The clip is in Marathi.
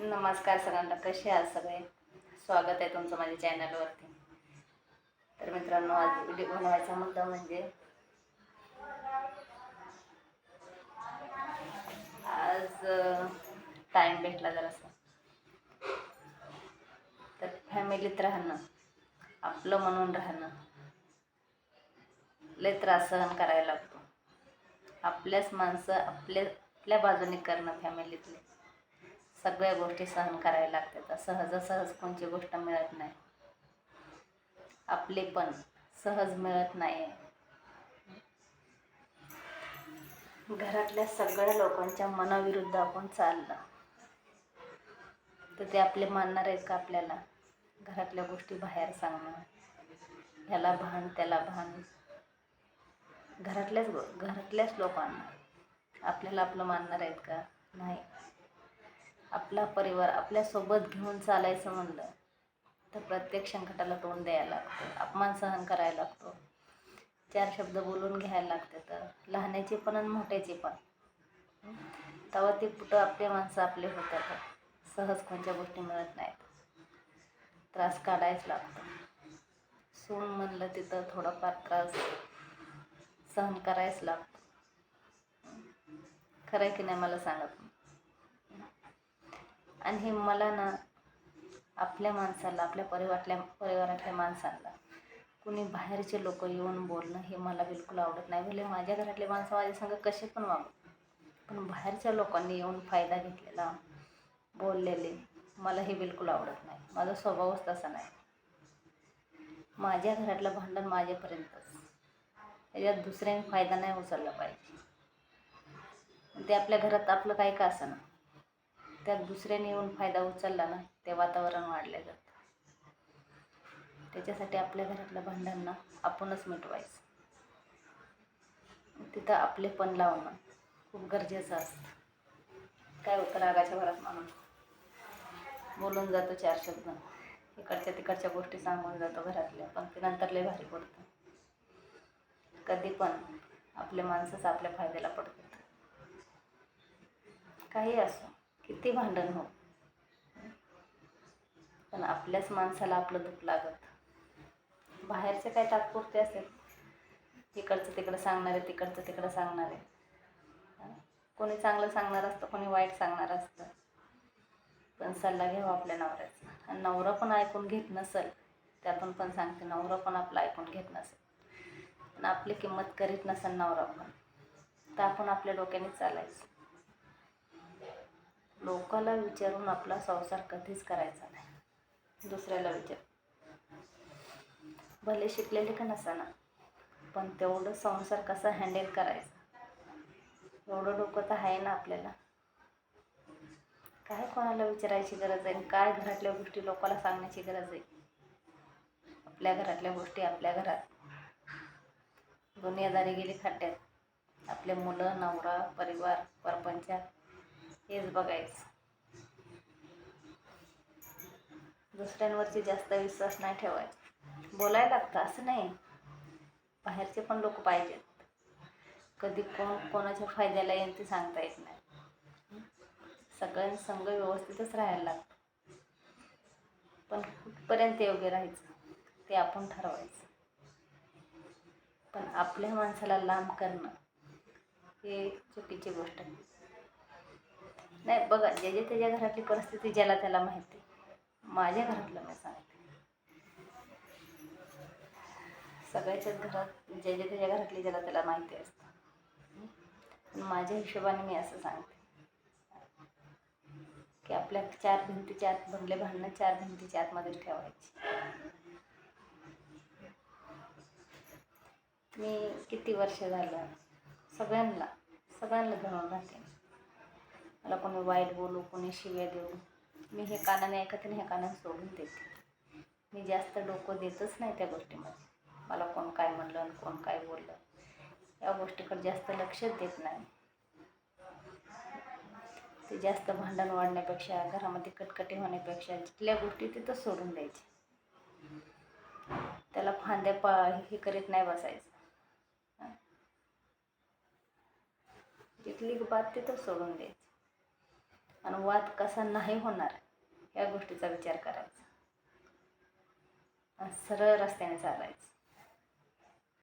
नमस्कार सगळ्यांना कसे आहात सगळे? स्वागत आहे तुमचं माझ्या चॅनलवरती. तर मित्रांनो आज व्हिडिओ बनवायचा मुद्दा म्हणजे आज टाईम भेटला जरासा. तर फॅमिलीत राहणं आपलं म्हणून राहणं लय त्रास सहन करायला लागतो. आपल्याच माणसं आपल्या आपल्या बाजूने करणं फॅमिलीतले. सगळ्या गोष्टी सहन करायला लागतात. सहजासहज कोणची गोष्ट मिळत नाही. आपले पण सहज मिळत नाही घरातल्या सगळ्या लोकांच्या मनाविरुद्ध आपण चाललं. तर ते आपले मानणार आहेत का आपल्याला? घरातल्या गोष्टी बाहेर सांगणं. ह्याला भान त्याला भान. घरातल्याच घरातल्याच लोकांना. आपल्याला आपलं मानणार आहेत का? नाही. आपला परिवार आपल्यासोबत घेऊन चालायचं म्हणलं तर प्रत्येक संकटाला तोंड द्यायला लागतं अपमान सहन करायला लागतो. चार शब्द बोलून घ्यायला लागते तर लहानाचे पण आणि मोठ्याचे पण. तेव्हा ते कुठं आपले माणसं आपले होतात. सहज कोणत्या गोष्टी मिळत नाहीत. त्रास काढायच लागतो. सून म्हणलं तिथं थोडाफार त्रास सहन करायच लागतो. खरं आहे की नाही मला सांगत आणि हे मला ना आपल्या माणसाला आपल्या परिवारातल्या परिवारातल्या माणसांना कुणी बाहेरचे लोक येऊन बोलणं हे मला बिलकुल आवडत नाही. भले माझ्या घरातले माणसं माझ्या संग कसे पण वागू पण बाहेरच्या लोकांनी येऊन फायदा घेतलेला बोललेले मला हे बिलकुल आवडत नाही. माझा स्वभावच तसा नाही. माझ्या घरातलं भांडण माझ्यापर्यंतच. त्याच्यात दुसऱ्याने फायदा नाही उचलला पाहिजे. ते आपल्या घरात आपलं काय का असं ना. त्यात दुसऱ्याने येऊन फायदा उचलला ना ते वातावरण वाढलं जातं. त्याच्यासाठी आपल्या घरातलं भांडण ना आपणच मिटवायचं. तिथं आपले पण लावणं खूप गरजेचं असतं. काय होतं रागाच्या भरात माणूस बोलून जातो चार शब्द. इकडच्या तिकडच्या गोष्टी सांगून जातो घरातल्या पण ते नंतर लय भारी पडतं. कधी पण आपले माणसंच आपल्या फायद्याला पडतात काही असो. किती भांडण हो. पण आपल्याच माणसाला आपलं दुःख लागत. बाहेरचे काय तात्पुरते असेल. तिकडचं तिकडं सांगणारे तिकडचं तिकडं सांगणारे कोणी चांगलं सांगणार असतं कोणी वाईट सांगणार असतं. पण सल्ला घ्यावा आपल्या नवऱ्याचा. आणि नवरा पण ऐकून घेत नसेल त्यातून पण सांगते नवरा पण आपलं ऐकून घेत नसेल. पण आपली किंमत करीत नसेल नवरा पण तर आपण आपल्या डोक्याने चालायचं. लोकाला विचारून आपला संसार कधीच करायचा नाही. दुसऱ्याला विचार. भले शिकलेले का नसाना पण तेवढं संसार कसा हँडल करायचा? एवढं डोकं तर आहे ना आपल्याला. काय कोणाला विचारायची गरज आहे? काय घरातल्या गोष्टी लोकाला सांगण्याची गरज आहे? आपल्या घरातल्या गोष्टी आपल्या घरात. दुनियादारी गेली खड्ड्यात. आपले मुलं नवरा परिवार परपंच हेच बघायचं. दुसऱ्यांवरती जास्त विश्वास नाही ठेवायचा. बोलायला लागतं असं नाही. बाहेरचे पण लोक पाहिजेत. कधी कोण कोणाच्या फायद्याला येईल ते सांगता येत नाही. सगळ्यांसंग व्यवस्थितच राहायला लागतं. पण कुठपर्यंत योग्य राहायचं ते आपण ठरवायचं. पण आपल्या माणसाला लांब करणं हे चुकीची गोष्ट आहे. नाही बघा ज्याच्या त्याच्या घरातली परिस्थिती ज्याला त्याला माहिती माझ्या घरातलं मी सांगते. सगळ्याच्याच घरात ज्याच्या त्याच्या घरातली ज्याला त्याला माहिती असतं. पण माझ्या हिशोबाने मी असं सांगते. की आपल्या चार भिंतीच्या आत बनले भांडणं चार भिंतीच्या आतमध्येच ठेवायची. मी किती वर्ष झालं? सगळ्यांना सगळ्यांना धरून राहते मला कोणी वाईट बोलू कोणी शिव्या देऊ. मी हे कानाने ऐकत आणि हे कानाने सोडून देते. मी जास्त डोकं देतच नाही त्या गोष्टीमध्ये. मला कोण काय म्हणलं आणि कोण काय बोललं. या गोष्टीकडे जास्त लक्षच देत नाही. ते जास्त भांडण वाढण्यापेक्षा घरामध्ये कटकटी होण्यापेक्षा जिथल्या गोष्टी तिथं सोडून द्यायची. त्याला फांद्या पा हे करीत नाही बसायचं. जिथली बात तिथं सोडून द्यायची. आणि वाद कसा नाही होणार या गोष्टीचा विचार करायचा. आणि सरळ रस्त्याने चालायचं.